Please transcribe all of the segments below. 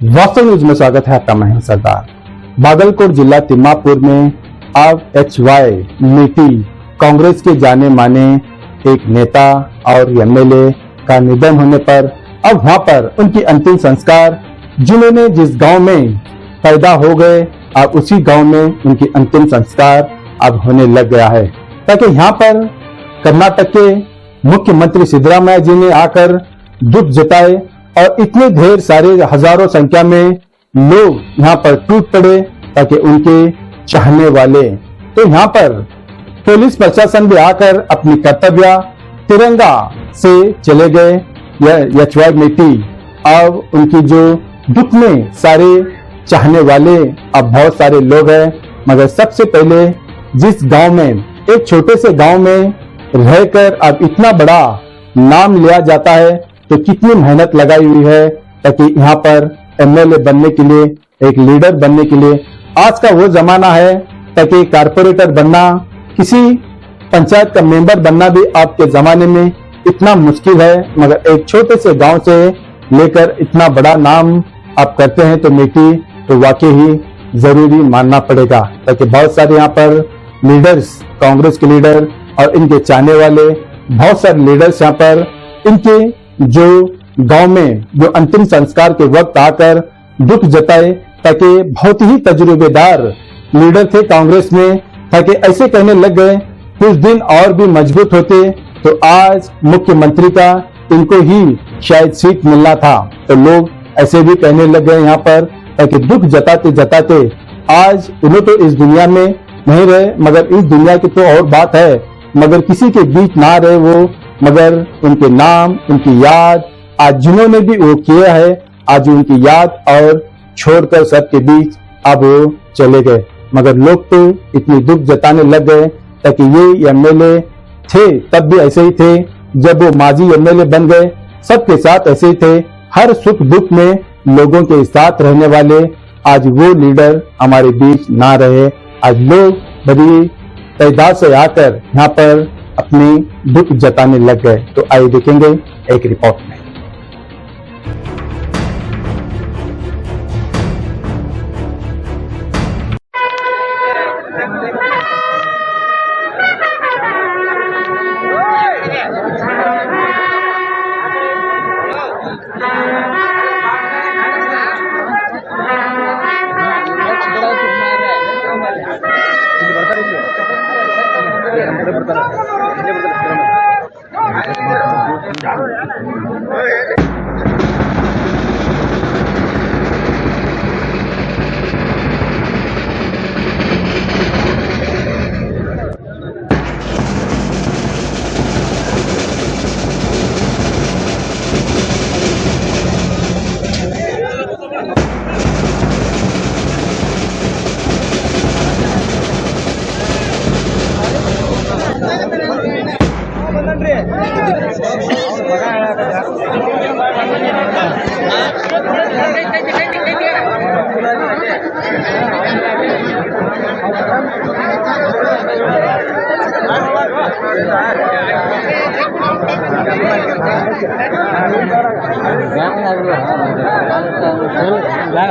वास्तव न्यूज़ में स्वागत है आपका मैं हूँ सरदार। बागलकोट जिला तिम्मापुर में अब एच वाई नीति कांग्रेस के जाने माने एक नेता और एमएलए का निधन होने पर अब वहाँ पर उनकी अंतिम संस्कार जिन्होंने जिस गाँव में पैदा हो गए, अब उसी गाँव में उनकी अंतिम संस्कार अब होने लग गया है। ताकि यहाँ पर कर्नाटक के मुख्यमंत्री सिद्धरामैया जी ने आकर दुख जताए और इतने ढेर सारे हज़ारों संख्या में लोग यहाँ पर टूट पड़े ताकि उनके चाहने वाले। तो यहाँ पर पुलिस प्रशासन भी आकर अपनी कर्तव्य तिरंगा से चले गए नीति अब उनकी जो दुख में सारे चाहने वाले, अब बहुत सारे लोग हैं। मगर सबसे पहले जिस गाँव में, एक छोटे से गाँव में रहकर अब इतना बड़ा नाम लिया जाता है तो कितनी मेहनत लगाई हुई है ताकि यहाँ पर एमएलए बनने के लिए, एक लीडर बनने के लिए। आज का वो जमाना है ताकि कारपोरेटर बनना, किसी पंचायत का मेंबर बनना भी आपके जमाने में इतना मुश्किल है, मगर एक छोटे से गाँव से लेकर इतना बड़ा नाम आप करते हैं तो बेटी तो वाकई ही ज़रूरी मानना पड़ेगा, ताकि बहुत सारे यहाँ पर लीडर्स कांग्रेस के लीडर और इनके चाहने वाले, बहुत सारे लीडर्स यहाँ पर, इनके जो गाँव में, जो अंतिम संस्कार के वक्त आकर दुख जताए, ताकि बहुत ही तजुर्बेदार लीडर थे कांग्रेस में, ताकि ऐसे कहने लग गए, कुछ दिन और भी मज़बूत होते तो आज मुख्यमंत्री का इनको ही शायद सीट मिलना था। तो लोग ऐसे भी कहने लग गए यहाँ पर, ताकि दुख जताते जताते आज उन्हें तो इस दुनिया में नहीं रहे, मगर इस दुनिया की तो और बात है, मगर किसी के बीच ना रहे वो मगर उनके नाम, उनकी याद आज जिन्होंने भी वो किया है, आज उनकी याद और छोड़कर सबके बीच अब वो चले गए। मगर लोग तो इतनी दुख जताने लग गए, ताकि ये एमएलए थे, तब भी ऐसे ही थे, जब वो माजी एमएलए बन गए। सबके साथ ऐसे ही थे। हर सुख दुख में लोगों के साथ रहने वाले आज वो लीडर हमारे बीच ना रहे। आज लोग बड़ी तादाद से आकर यहाँ पर अपनी दुख जताने लग गए तो आइए देखेंगे एक रिपोर्ट में।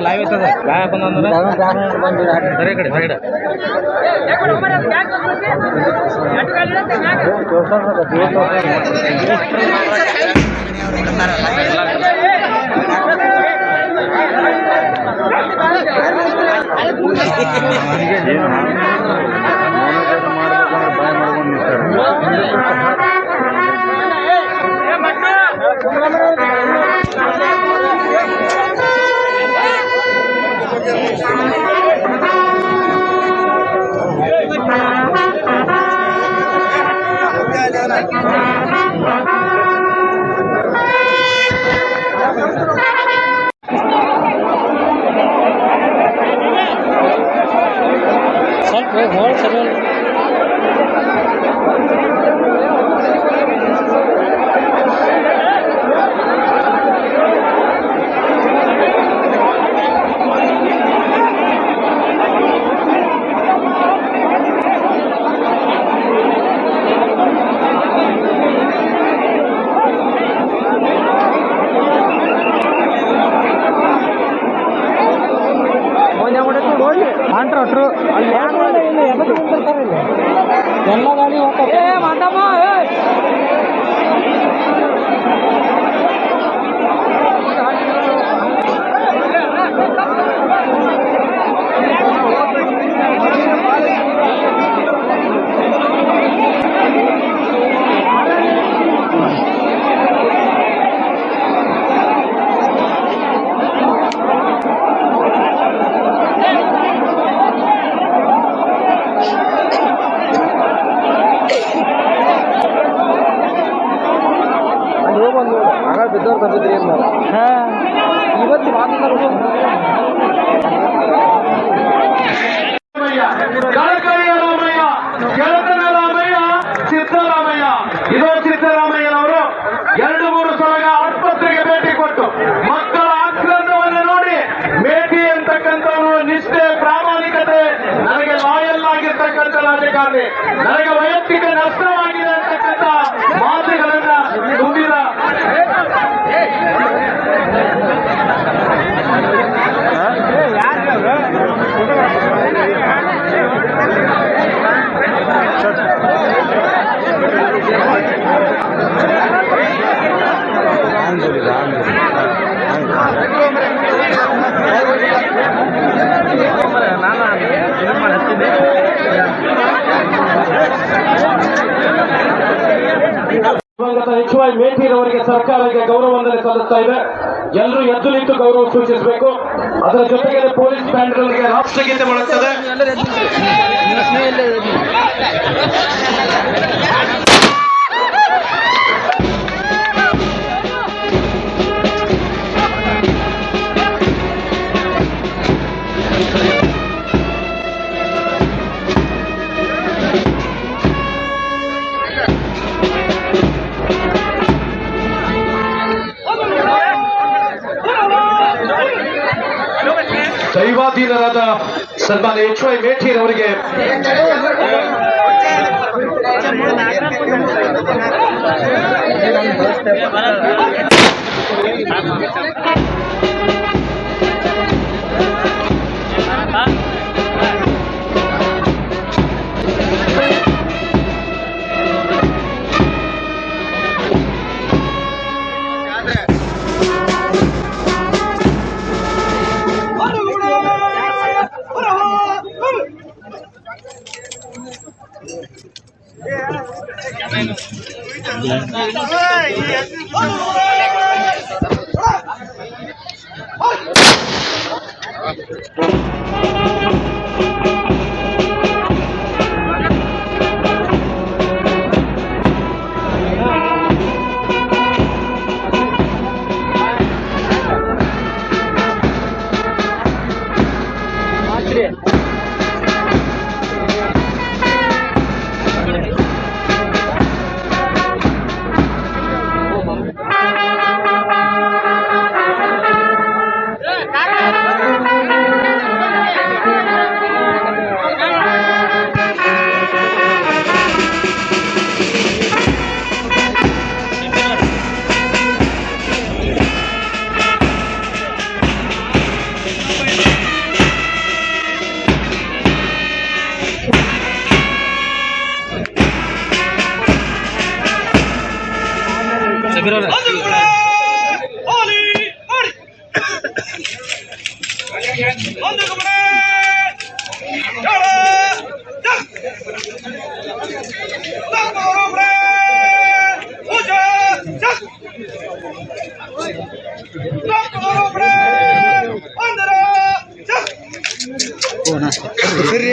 ಲೈವ್ ಐತದ ಬ್ಯಾಗ್ ಹಾಕೊಂಡ್ ಸರಿ ಕಡೆ ಸೈಡ್ ಸ್ವಲ್ಪ ಹೋಗಿ ಸರಿ ಬಿದ್ದವ್ರು ಬಂದಿದ್ರಿ ಇವತ್ತು ಕಳಕಳಿಯ ರಾಮಯ್ಯ ಗೆಳತನ ರಾಮಯ್ಯ ಸಿದ್ದರಾಮಯ್ಯ. ಇದೋ ಸಿದ್ದರಾಮಯ್ಯನವರು ಎರಡು ಮೂರು ಸಲ ಆಸ್ಪತ್ರೆಗೆ ಭೇಟಿ ಕೊಟ್ಟು ಮಕ್ಕಳ ಆಕ್ರಂದವನ್ನು ನೋಡಿ ಮೇಟಿ ಅಂತಕ್ಕಂಥವ್ರು ನಿಷ್ಠೆ ಪ್ರಾಮಾಣಿಕತೆ ನನಗೆ ಲಾಯಲ್ ಆಗಿರ್ತಕ್ಕಂಥ ರಾಜಕಾರಣಿ. ನನಗೆ ವೈಯಕ್ತಿಕ ನಷ್ಟವಾಗಿದೆ ಅಂತಕ್ಕಂಥ ಮಾತುಗಳನ್ನ ದಿವಂಗತ ಎಚ್ ವೈ ಮೇಟಿರವರಿಗೆ ಸರ್ಕಾರಕ್ಕೆ ಗೌರವ ವಂದನೆ ಸಲ್ಲಿಸ್ತಾ ಇದೆ ಎಲ್ಲರೂ ಎದ್ದು ನಿಂತು ಗೌರವ ಸೂಚಿಸಬೇಕು ಅದರ ಜೊತೆಗೆ ಪೊಲೀಸ್ ಬ್ಯಾಂಡ್ಗಳಿಗೆ ರಾಷ್ಟ್ರಗೀತೆ ಬಳಸ್ತದೆ ದೈವಾಧೀನರಾದ ಸನ್ಮಾನ ಎಚ್ ವೈ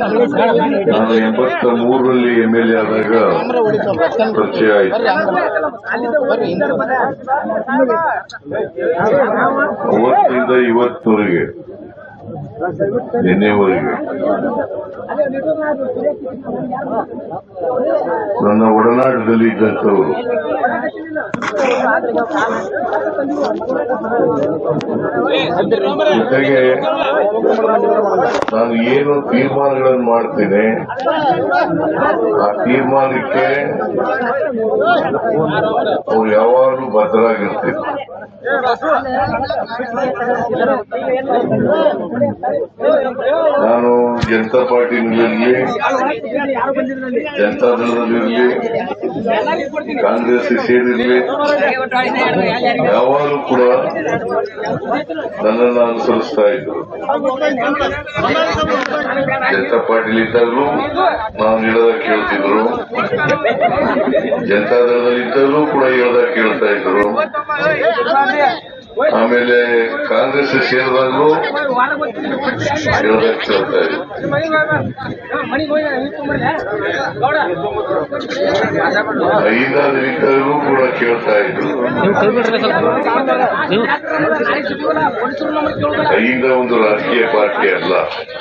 ನಾನು ಎಂಬತ್ತ ಮೂರರಲ್ಲಿ ಎಂ ಎಲ್ ಎ ಆದಾಗ ಪರಿಚಯ ಆಯಿತು. ಅವತ್ತಿಂದ ಇವತ್ತವರೆಗೆ ನಿನ್ನೆವರೆಗೆ ನನ್ನ ಒಡನಾಟದಲ್ಲಿ ಇದ್ದಂಥವರು. ಜೊತೆಗೆ ನಾನು ಏನು ತೀರ್ಮಾನಗಳನ್ನು ಮಾಡ್ತೇನೆ? ಆ ತೀರ್ಮಾನಕ್ಕೆ ಅವ್ರು ಯಾವಾಗಲೂ ಬದ್ಧರಾಗಿರ್ತೀನಿ ನಾನು ಜನತಾ ಪಾರ್ಟಿನಲ್ಲಿರಲಿ ಜನತಾ ಕಾಂಗ್ರೆಸ್ ಸೇರಿರಲಿ ಯಾವಾಗಲೂ ಕೂಡ ನನ್ನನ್ನು ಅನುಸರಿಸ್ತಾ ಇದ್ರು. ಜನತಾ ಪಾರ್ಟಿಲಿ ಇದ್ದಾಗಲೂ ನಾನು ಹೇಳದ ಕೇಳ್ತಿದ್ರು. ಜನತಾ ದಳದಲ್ಲಿ ಇದ್ದಾಗಲೂ ಕೂಡ ಹೇಳದ ಕೇಳ್ತಾ ಇದ್ರು. ಆಮೇಲೆ ಕಾಂಗ್ರೆಸ್ ಸೇರಿದಾಗೂ ಐದಾರು ಲೀಟರ್ಗೂ ಕೂಡ ಕೇಳ್ತಾ ಇದ್ರು. ಐದ ಒಂದು ರಾಜಕೀಯ ಪಾರ್ಟಿ ಅಲ್ಲ.